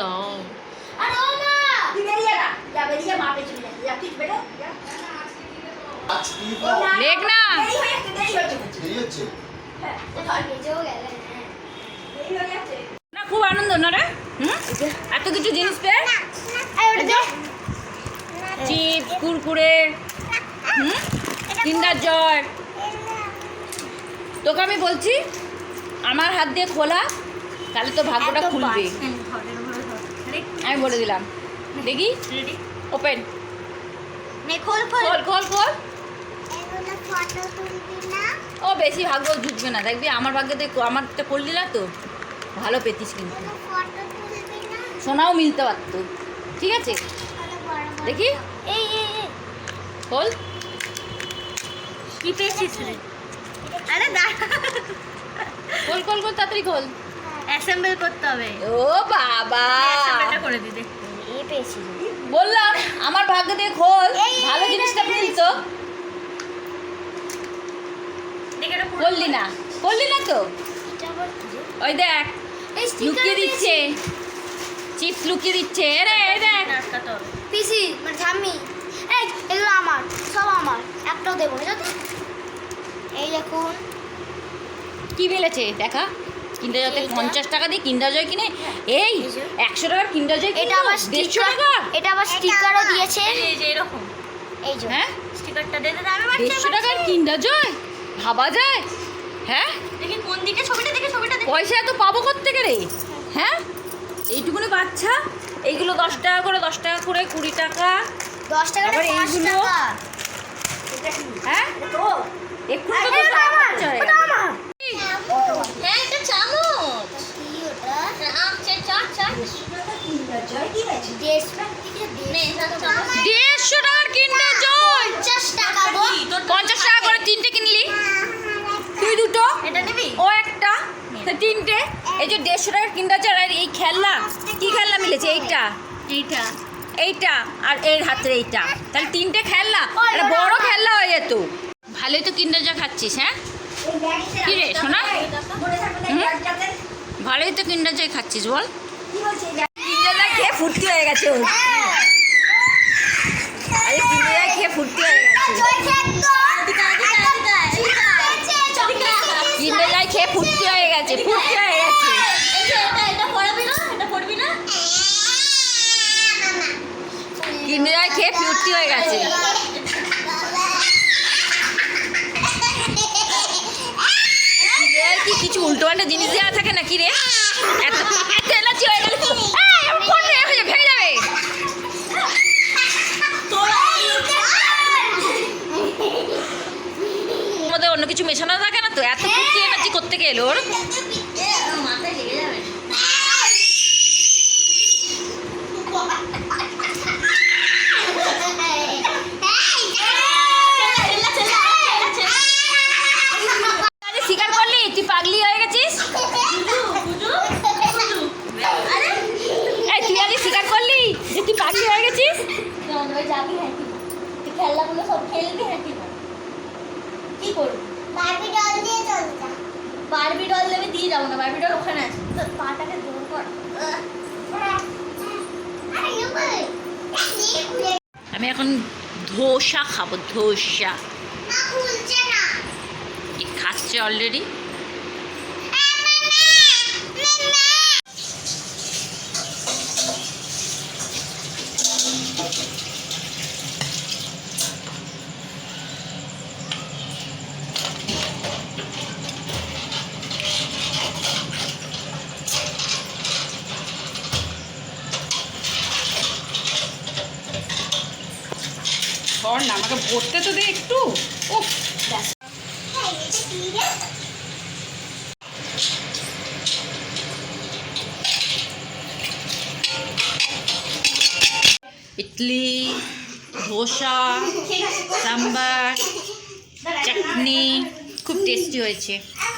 Long আরে ও মা! তুই বেরিয়ে যা। যা বেরিয়ে মা পেছনে যা যা তুই বেরো যা। আজ না, দেখ না। দেরি হয়ে যাচ্ছে দেরি হয়ে দেরি হচ্ছে? হ্যাঁ কোথাও বেজেও গেলে হ্যাঁ। দেরি হয়ে যাচ্ছে না খুব আনন্দ না রে? হুম? এত কিছু জিনিস পেয়ে? চিপস কুরকুরে হুম? Kinder Joy. তোকে আমি বলছি আমার হাত দিয়ে খোলা তাহলে তো ভাগ্যটা খুলবে। আমি বলে দিলাম। দেখি? ওপেন খোল খোল। খোল খোল ও বেশি ভাগ্য জুটবে না। দেখবি আমার ভাগ্যতে আমারটা করলি না তো? ভালো পেতিস কিন্তু। সোনাও মিলতে পারতো। ঠিক আছে? দেখি। এই এই এই। খোল। কি পেয়েছিস আরে খোল খোল খোল তাড়াতাড়ি খোল। অ্যাসেম্বল করতে হবে। ও বাবা। অ্যাসেম্বলটা করে দিতে। এই পেয়েছি। বললাম আমার ভাগ্য দিয়ে খোল। ভালো জিনিসটা মিলতো করলি না। করলি না তো? ওই দেখ এই লুকিয়ে দিচ্ছে। চিপস লুকিয়ে দিচ্ছে। রে এই দেখ। পিসি মানে ঠাম্মি এই এগুলো আমার সব আমার। একটাও দেবো না এই দেখুন। কি বেলেছে দেখা। কিন্ডার জয়তে? পঞ্চাশ টাকা দিয়ে কিন্ডার জয় কিনে? এই। একশো টাকার কিন্ডার জয় এটা আবার দেড়শো স্টিকার টাকা? এটা আবার স্টিকারও দিয়েছে। এই যে এরকম। এই যে। হ্যাঁ? স্টিকারটা দে দে দে, আমি দেড়শো টাকার কিন্ডার জয় ভাবা যায়? হ্যাঁ? দেখি কোন দিকে ছবিটা দেখে ছবিটা দেখে। পয়সা এত পাবো কোথেকে রে? হ্যাঁ? এইটুকুনি বাচ্চা? এইগুলো দশ টাকা করে দশ টাকা করে কুড়ি টাকা। দশ টাকা আবার এইগুলো? টাকা। হ্যাঁ? তো এক্ষুনি তো এটা দশ টাকা আমার, খরচা হয়ে এটা গেল। আমার। হ্যাঁ এটা চামচ কি ওটা? আচ্ছা চাট চাট কিন্ডার জয় কি হয়েছে দেড়শো টাকার কিন্ডার জয়। পঞ্চাশ টাকা গো। পঞ্চাশ টাকা করে তিনটে কিনলি? তুই দুটো? এটা নিবি? ও একটা। তিনটে? এই যে দেড়শো টাকার কিন্ডার জয় আর এই খেলনা? কি খেলনা মিলেছে? এইটা? এইটা। এইটা? আর এর হাতের এইটা। তাহলে তিনটে খেলনা? একটা বড় খেলনা হয়ে যেত। ভালোই তো কিন্ডার জয় খাচ্ছিস হ্যাঁ? কি রে সোনা? থাকবে না এই হুম? ব্যাগটাতে ভালোই তো কিন্ডার জয় খাচ্ছিস বল। খেয়ে ফুর্তি হয়ে গেছে ওর খেয়ে ফুর্তি হয়ে গেছে। খেয়ে ফুর্তি হয়ে গেছে খেয়ে ফুর্তি হয়ে গেছে। কিছু উল্টো পাল্টা জিনিস দেওয়া থাকে নাকি রে? এত এত এলাচি হয়ে গেলে এই, আমার ফোন রে, হয়ে যাবে, ভেঙে যাবে মধ্যে অন্য কিছু মেশানো থাকে না তো? এত ফুর্তি এনার্জি করতে গেল ওর? স্বীকার করলি? তুই পাগলি হয়ে গেছিস? তুই আগে স্বীকার করলি যে তুই পাগলি হয়ে গেছিস? খেলনাগুলো সব খেলবি হ্যাঁ কি করব? বারবি ডল দিয়ে চলতা বারবি ডল দেবে দিয়ে যাব না বারবি ডল ওখানে আছে। তোর পাটাকে জোর কর। আরে ইয়ে আমি এখন ধোসা খাব ধোসা। খাচ্ছে অলরেডি সর না, আমাকে ভরতে তো দে একটু। ও ইডলি, ধোসা, সাম্বার, চাটনি, খুব টেস্টি হয়েছে। হ্যাঁ